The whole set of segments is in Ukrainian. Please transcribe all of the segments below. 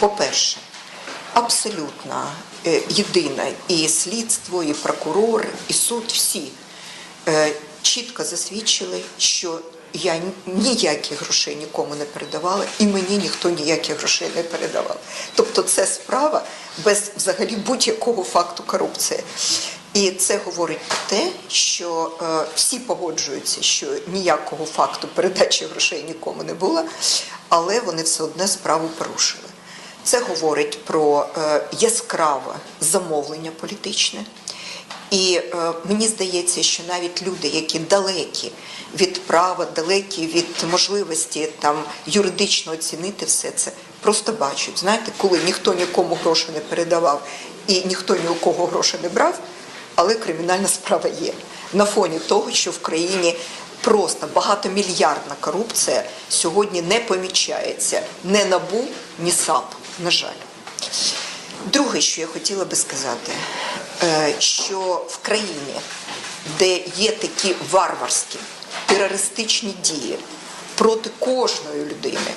По-перше, абсолютно е, єдина і слідство, і прокурор, і суд всі е, чітко засвідчили, що я ніяких грошей нікому не передавала, і мені ніхто ніяких грошей не передавав. Тобто, це справа без взагалі будь-якого факту корупції. І це говорить про те, що е, всі погоджуються, що ніякого факту передачі грошей нікому не було, але вони все одне справу порушили. Це говорить про е, яскраве замовлення політичне. І е, мені здається, що навіть люди, які далекі від права, далекі від можливості там юридично оцінити все це, просто бачать. Знаєте, коли ніхто нікому гроші не передавав і ніхто ні у кого гроші не брав, але кримінальна справа є на фоні того, що в країні просто багатомільярдна корупція сьогодні не помічається ні набу, ні САП, на жаль. Друге, що я хотіла би сказати, е, що в країні, де є такі варварські терористичні дії проти кожної людини,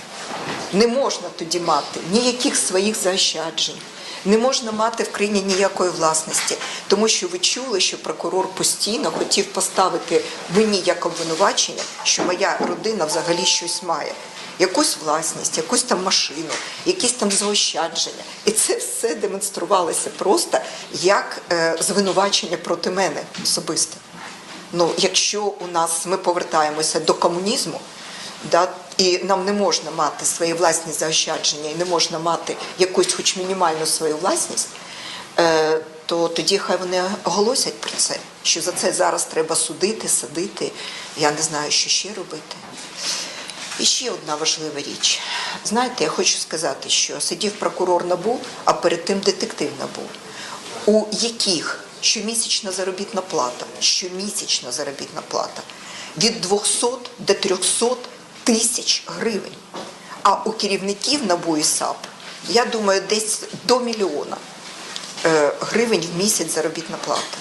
не можна тоді мати ніяких своїх заощаджень. Не можна мати в країні ніякої власності, тому що ви чули, що прокурор постійно хотів поставити мені як обвинувачення, що моя родина взагалі щось має якусь власність, якусь там машину, якісь там заощадження. І це все демонструвалося просто як е, звинувачення проти мене особисто. Ну, якщо у нас ми повертаємося до комунізму, да, і нам не можна мати свої власні заощадження, і не можна мати якусь хоч мінімальну свою власність, е, то тоді хай вони оголосять про це, що за це зараз треба судити, садити. Я не знаю, що ще робити. І ще одна важлива річ. Знаєте, я хочу сказати, що сидів прокурор НАБУ, а перед тим детектив НАБУ, у яких щомісячна заробітна плата, щомісячна заробітна плата від 200 до 300 тисяч гривень. А у керівників НАБУ і САП, я думаю, десь до мільйона е, гривень в місяць заробітна плата.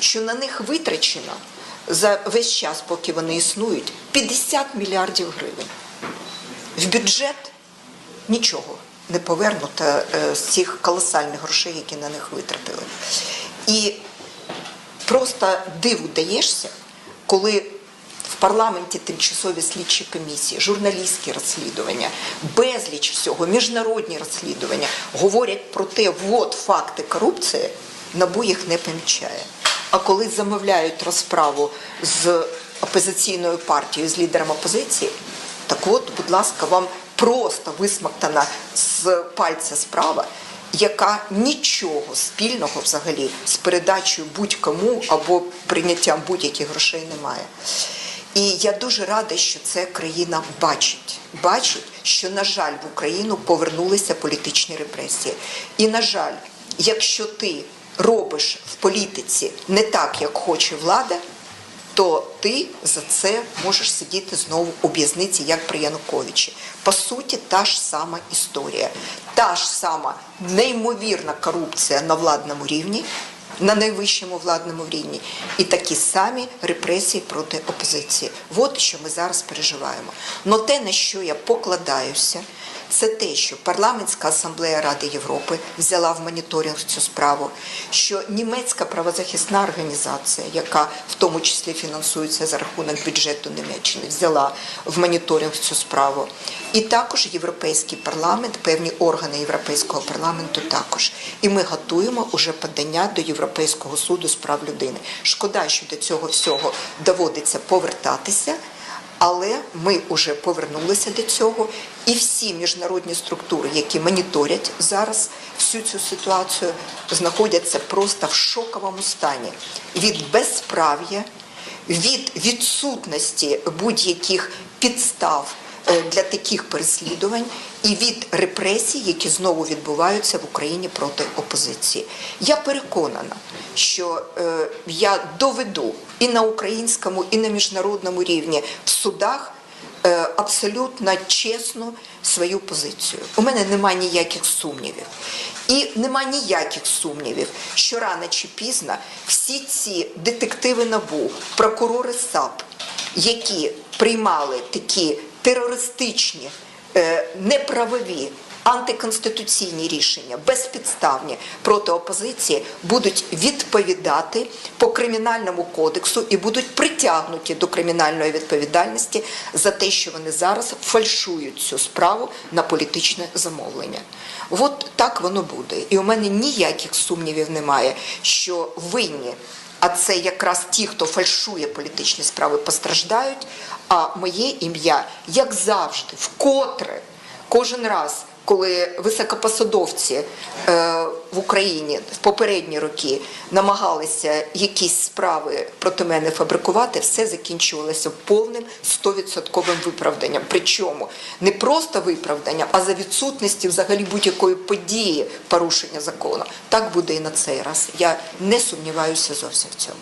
Що на них витрачено за весь час, поки вони існують, 50 мільярдів гривень. В бюджет нічого не повернуто е, з цих колосальних грошей, які на них витратили. І просто диву даєшся, коли в парламенті тимчасові слідчі комісії, журналістські розслідування, безліч всього, міжнародні розслідування говорять про те, от факти корупції, набу їх не помічає. А коли замовляють розправу з опозиційною партією, з лідером опозиції, так от, будь ласка, вам просто висмоктана з пальця справа, яка нічого спільного взагалі з передачею будь-кому або прийняттям будь-яких грошей не має. І я дуже рада, що це країна бачить. Бачить, що, на жаль, в Україну повернулися політичні репресії. І, на жаль, якщо ти робиш в політиці не так, як хоче влада, то ти за це можеш сидіти знову у в'язниці, як при Януковичі. По суті, та ж сама історія, та ж сама неймовірна корупція на владному рівні, на найвищому владному рівні, і такі самі репресії проти опозиції. От що ми зараз переживаємо. Но те, на що я покладаюся, це те, що парламентська асамблея Ради Європи взяла в моніторинг цю справу, що німецька правозахисна організація, яка в тому числі фінансується за рахунок бюджету Німеччини, взяла в моніторинг цю справу. І також Європейський парламент, певні органи Європейського парламенту також. І ми готуємо уже подання до Європейського суду з прав людини. Шкода, що до цього всього доводиться повертатися. Але ми вже повернулися до цього, і всі міжнародні структури, які моніторять зараз всю цю ситуацію, знаходяться просто в шоковому стані. Від безправ'я, від відсутності будь-яких підстав для таких переслідувань і від репресій, які знову відбуваються в Україні проти опозиції. Я переконана, що е, я доведу і на українському, і на міжнародному рівні в судах е, абсолютно чесну свою позицію. У мене немає ніяких сумнівів. І нема ніяких сумнівів, що рано чи пізно всі ці детективи НАБУ, прокурори САП, які приймали такі терористичні, е, неправові антиконституційні рішення, безпідставні проти опозиції будуть відповідати по кримінальному кодексу і будуть притягнуті до кримінальної відповідальності за те, що вони зараз фальшують цю справу на політичне замовлення. От так воно буде. І у мене ніяких сумнівів немає, що винні, а це якраз ті, хто фальшує політичні справи, постраждають. А моє ім'я, як завжди, вкотре, кожен раз, коли високопосадовці е, в Україні в попередні роки намагалися якісь справи проти мене фабрикувати, все закінчувалося повним 100% виправданням. Причому не просто виправданням, а за відсутності взагалі будь-якої події порушення закону. Так буде і на цей раз. Я не сумніваюся зовсім в цьому.